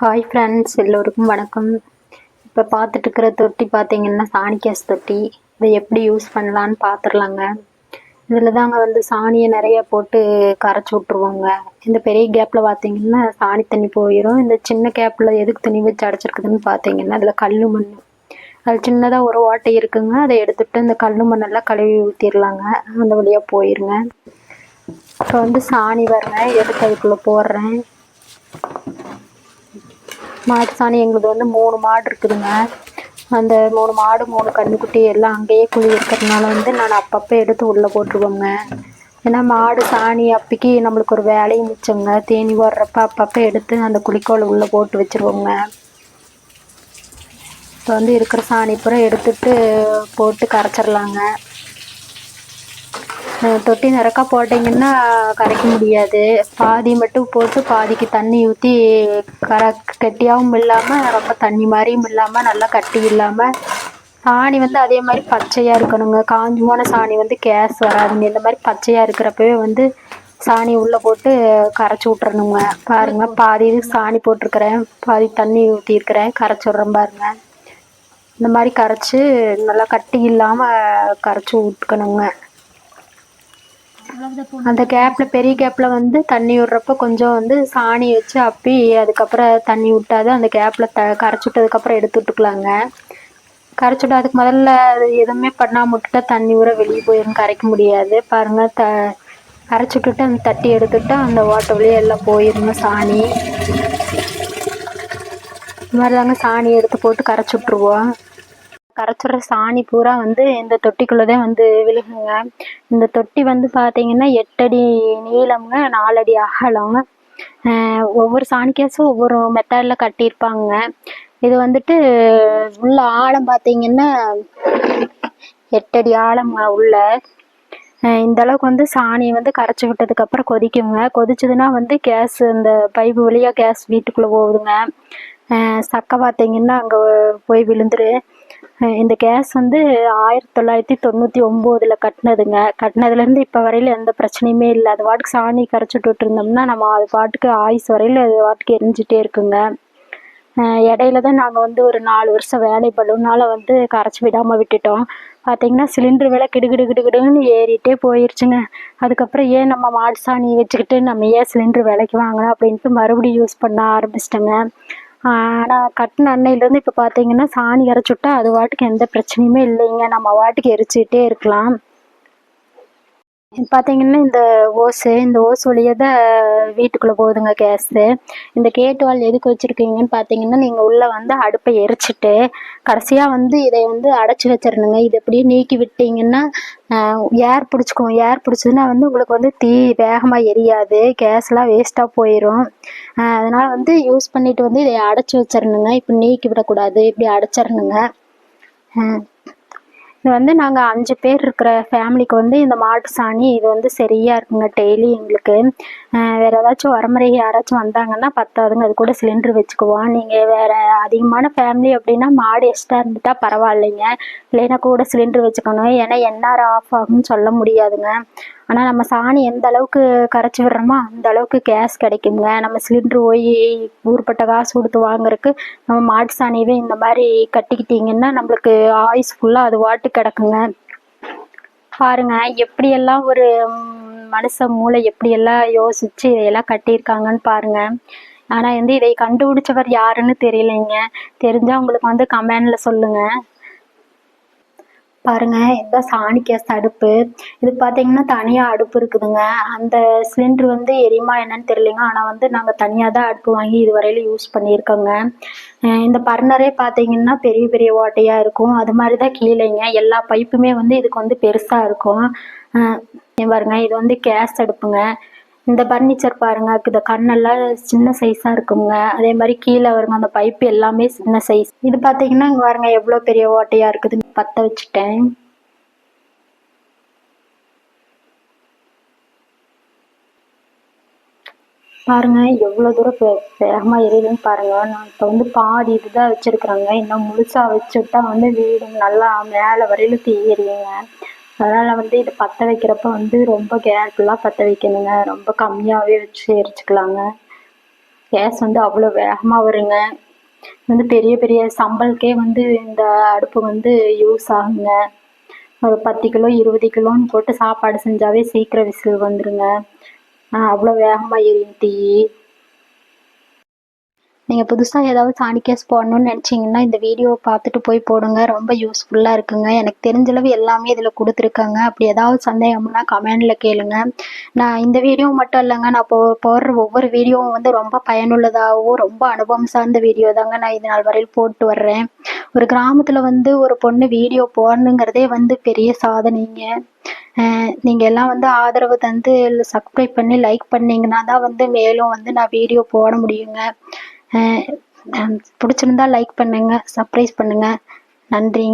Hi friends எல்லோருக்கும் வணக்கம். இப்போ பார்த்துட்டு இருக்கிற தொட்டி பார்த்தீங்கன்னா சாணி கேஸ் தொட்டி. இதை எப்படி யூஸ் பண்ணலான்னு பார்த்துடலாங்க இதில் தாங்க வந்து சாணியை நிறைய போட்டு கரைச்சி விட்ருவோங்க இந்த பெரிய கேப்பில் பார்த்தீங்கன்னா சாணி தண்ணி போயிடும் இந்த சின்ன கேப்பில் எதுக்கு தண்ணி வச்சு அடைச்சிருக்குதுன்னு பார்த்தீங்கன்னா அதில் கல் மண். அது சின்னதாக ஒரு ஓட்டை இருக்குங்க. அதை எடுத்துகிட்டு இந்த கல் மண்ணெல்லாம் கழுவி ஊற்றிடலாங்க அந்த வழியாக போயிருங்க. இப்போ வந்து சாணி வரேன் எடுத்து அதுக்குள்ளே போடுறேன்? மாட்டு சாணி எங்களுது வந்து மூணு மாடு இருக்குதுங்க. அந்த மூணு மாடு மூணு கன்றுக்குட்டி எல்லாம் அங்கேயே குழி இருக்கிறதுனால வந்து நான் அப்பப்போ எடுத்து உள்ளே போட்டுருவோங்க. ஏன்னா மாடு சாணி அப்பிக்கு நம்மளுக்கு ஒரு வேலையும் மிச்சங்க. தேனி போடுறப்ப அப்பப்போ எடுத்து அந்த குழிக்கோளை உள்ளே போட்டு வச்சுருவோங்க. இப்போ வந்து இருக்கிற சாணி பூரா எடுத்துட்டு போட்டு கரைச்சிடலாங்க தொட்டி நிறக்கா போட்டிங்கன்னா கரைக்க முடியாது. பாதி மட்டும் போட்டு பாதிக்கு தண்ணி ஊற்றி கர கெட்டியாகவும் இல்லாமல் ரொம்ப தண்ணி மாதிரியும் இல்லாமல் நல்லா கட்டி இல்லாமல் சாணி வந்து அதே மாதிரி பச்சையாக இருக்கணுங்க. காஞ்சி போன சாணி வந்து கேஸ் வராதுங்க. இந்த மாதிரி பச்சையாக இருக்கிறப்பவே வந்து சாணி உள்ளே போட்டு கரைச்சி விட்றணுங்க பாருங்கள் பாதி இது சாணி போட்டிருக்கிறேன். பாதி தண்ணி ஊற்றிருக்கிறேன் கரைச்சி விட்றேன் பாருங்கள் இந்த மாதிரி கரைச்சி நல்லா கட்டி இல்லாமல் கரைச்சி விட்டுக்கணுங்க. அந்த கேப்பில் பெரிய கேப்பில் வந்து தண்ணி விடுறப்ப கொஞ்சம் வந்து சாணி வச்சு அப்பி அதுக்கப்புறம் தண்ணி விட்டாது அந்த கேப்பில் த கரைச்சி விட்டதுக்கப்புறம் எடுத்து விட்டுக்கலாங்க. கரைச்சி விட்டு அதுக்கு முதல்ல அது எதுவுமே பண்ணாமல் விட்டுட்டா தண்ணி ஊற வெளியே போயிடும் கரைக்க முடியாது. பாருங்கள் த கரைச்சி விட்டுட்டு அந்த தட்டி எடுத்துட்டு அந்த ஓட்டை வழியே எல்லாம் போயிருங்க சாணி. இந்த மாதிரி தாங்க சாணி எடுத்து போட்டு கரைச்சி விட்ருவோம் கரைச்சிடுற சாணி பூரா வந்து இந்த தொட்டிக்குள்ளே தான் வந்து விழுகுங்க. இந்த தொட்டி வந்து பார்த்தீங்கன்னா எட்டடி நீளம்ங்க நாலடி அகலம் ஒவ்வொரு சாணி கேஸும் ஒவ்வொரு மெத்தடில் கட்டியிருப்பாங்க. இது வந்துட்டு உள்ள ஆழம் பார்த்தீங்கன்னா எட்டடி ஆழம்ங்க உள்ள. இந்த அளவுக்கு வந்து சாணியை வந்து கரைச்சி விட்டதுக்கப்புறம் கொதிக்குங்க. கொதிச்சதுன்னா வந்து கேஸ் இந்த பைப்பு வழியாக கேஸ் வீட்டுக்குள்ளே போகுதுங்க. சக்கை பார்த்தீங்கன்னா அங்கே போய் விழுந்துரு. இந்த கேஸ் வந்து ஆயிரத்தி தொள்ளாயிரத்தி தொண்ணூற்றி ஒம்போதில் கட்டினதுங்க. கட்டினதுலேருந்து இப்போ வரையில் எந்த பிரச்சனையுமே இல்லை. அது பாட்டுக்கு சாணி கரைச்சி விட்டுருந்தோம்னா நம்ம அது பாட்டுக்கு ஆயுஸ் வரையில் அது பாட்டுக்கு எரிஞ்சிட்டே இருக்குங்க. இடையில தான் நாங்கள் வந்து ஒரு நாலு வருஷம் வேலை பண்ணுனால வந்து கரைச்சி விடாமல் விட்டுட்டோம். பார்த்தீங்கன்னா சிலிண்டர் விலை கிடுகிடு கிடுகிடுன்னு ஏறிட்டே போயிருச்சுங்க. அதுக்கப்புறம் ஏன் நம்ம மாட்டு சாணி வச்சுக்கிட்டு நம்ம ஏன் சிலிண்டர் விலைக்கு வாங்கணும் அப்படின்ட்டு மறுபடியும் யூஸ் பண்ண ஆரம்பிச்சிட்டேங்க. ஆனால் கட்டின அன்னையிலேருந்து இப்போ பார்த்தீங்கன்னா சாணி இறச்சி விட்டா அது வாட்டுக்கு எந்த பிரச்சனையுமே இல்லைங்க. நம்ம வாட்டுக்கு எரிச்சிக்கிட்டே இருக்கலாம். பார்த்தீங்கன்னா இந்த ஓஸு இந்த ஓஸ் வழியாக தான் வீட்டுக்குள்ளே போகுதுங்க கேஸு. இந்த கேட்டு வால் எதுக்கு வச்சுருக்கீங்கன்னு பார்த்தீங்கன்னா நீங்கள் உள்ளே வந்து அடுப்பை எரிச்சிட்டு கடைசியாக வந்து இதை வந்து அடைச்சி வச்சிடணுங்க இது எப்படியும் நீக்கி விட்டீங்கன்னா ஏர் பிடிச்சிக்கும். ஏர் பிடிச்சதுன்னா வந்து உங்களுக்கு வந்து தீ வேகமாக எரியாது. கேஸ்லாம் வேஸ்ட்டாக போயிடும் அதனால் வந்து யூஸ் பண்ணிவிட்டு வந்து இதை அடைச்சி வச்சிடணுங்க இப்போ நீக்கி விடக்கூடாது. இப்படி அடைச்சிடணுங்க வந்து நாங்கள் அஞ்சு பேர் இருக்கிற ஃபேமிலிக்கு வந்து இந்த மாட்டு சாணி இது வந்து சரியாக இருக்குங்க டெய்லி எங்களுக்கு. வேறு ஏதாச்சும் வரமுறை யாராச்சும் வந்தாங்கன்னா பத்தாதுங்க. அது கூட சிலிண்டர் வச்சுக்குவோம். நீங்கள் வேறு அதிகமான ஃபேமிலி அப்படின்னா மாடு எக்ஸ்ட்ரா இருந்துட்டால் பரவாயில்லைங்க. இல்லைன்னா கூட சிலிண்டர் வச்சுக்கணும். ஏன்னா என்ஆர் ஆஃப் ஆகும்னு சொல்ல முடியாதுங்க. ஆனால் நம்ம சாணி எந்த அளவுக்கு கரைச்சி விடுறோமோ அந்த அளவுக்கு கேஸ் கிடைக்குங்க. நம்ம சிலிண்ட்ரு போய் ஊர்பட்ட காசு கொடுத்து வாங்குறதுக்கு நம்ம மாட்டு சாணியவே இந்த மாதிரி கட்டிக்கிட்டிங்கன்னா நம்மளுக்கு ஆயுஸ் ஃபுல்லாக அது வாட்டு கிடக்குங்க. பாருங்க எப்படியெல்லாம் ஒரு மனுஷ மூளை எப்படியெல்லாம் யோசிச்சு இதையெல்லாம் கட்டியிருக்காங்கன்னு பாருங்க. ஆனால் வந்து இதை கண்டுபிடிச்சவர் யாருன்னு தெரியலைங்க. தெரிஞ்சால் உங்களுக்கு வந்து கமெண்டில் சொல்லுங்கள் பாருங்க இதுதான் சாணி கேஸ் அடுப்பு. இது பார்த்தீங்கன்னா தனியாக அடுப்பு இருக்குதுங்க. அந்த சிலிண்டர் வந்து எரியுமா என்னன்னு தெரியலைங்க. ஆனால் வந்து நாங்கள் தனியாக தான் அடுப்பு வாங்கி இது வரையிலும் யூஸ் பண்ணியிருக்கோங்க இந்த பர்னரே பார்த்தீங்கன்னா பெரிய பெரிய ஓட்டையாக இருக்கும். அது மாதிரி தான் கீழேங்க. எல்லா பைப்புமே வந்து இதுக்கு வந்து பெருசாக இருக்கும். பாருங்க இது வந்து கேஸ் அடுப்புங்க. இந்த பர்னிச்சர் பாருங்க இந்த கண்ணெல்லாம் சின்ன சைஸா இருக்குங்க. அதே மாதிரி கீழே வருங்க அந்த பைப் எல்லாமே சின்ன சைஸ் இது பார்த்தீங்கன்னா இங்கே பாருங்க எவ்வளோ பெரிய ஓட்டையா இருக்குதுன்னு பற்ற வச்சுட்டேன். பாருங்க எவ்வளோ தூரம் வேகமாக எரியுதுன்னு பாருங்க. நான் இப்போ வந்து பாதி இதுதான் வச்சிருக்கிறேங்க. இன்னும் முழுசாக வச்சுட்டா வந்து வீடு நல்லா மேலே வரையிலும் தீ எரியுங்க. அதனால் வந்து இது பற்ற வைக்கிறப்ப வந்து ரொம்ப கேர்ஃபுல்லாக பற்ற வைக்கணுங்க. ரொம்ப கம்மியாகவே வச்சு எரிச்சுக்கலாங்க. கேஸ் வந்து அவ்வளோ வேகமாக வருங்க. வந்து பெரிய பெரிய சம்பளுக்கே வந்து இந்த அடுப்பு வந்து யூஸ் ஆகுங்க. ஒரு பத்து கிலோ இருபது கிலோன்னு போட்டு சாப்பாடு செஞ்சாவே சீக்கிரம் விசில் வந்துருங்க. அவ்வளோ வேகமாக எரியும் தீ நீங்கள் புதுசாக ஏதாவது சாணி போடணும்னு நினச்சிங்கன்னா இந்த வீடியோவை பார்த்துட்டு போய் போடுங்க. ரொம்ப யூஸ்ஃபுல்லாக இருக்குங்க. எனக்கு தெரிஞ்சளவு எல்லாமே இதில் கொடுத்துருக்காங்க. அப்படி ஏதாவது சந்தேகம்னா கமெண்டில் கேளுங்க. நான் இந்த வீடியோ மட்டும் இல்லைங்க. நான் போ போடுற ஒவ்வொரு வீடியோவும் வந்து ரொம்ப பயனுள்ளதாகவும் ரொம்ப அனுபவம் சார்ந்த வீடியோ தாங்க நான் இது நாள் வரையில் போட்டு வர்றேன். ஒரு கிராமத்தில் வந்து ஒரு பொண்ணு வீடியோ போடணுங்கிறதே வந்து பெரிய சாதனைங்க. நீங்கள் எல்லாம் வந்து ஆதரவு தந்து சப்ஸ்கிரைப் பண்ணி லைக் பண்ணிங்கன்னா தான் வந்து மேலும் வந்து நான் வீடியோ போட முடியுங்க. பிடிச்சிருந்தா லைக் பண்ணுங்கள் சப்ரைஸ் பண்ணுங்கள் நன்றிங்க.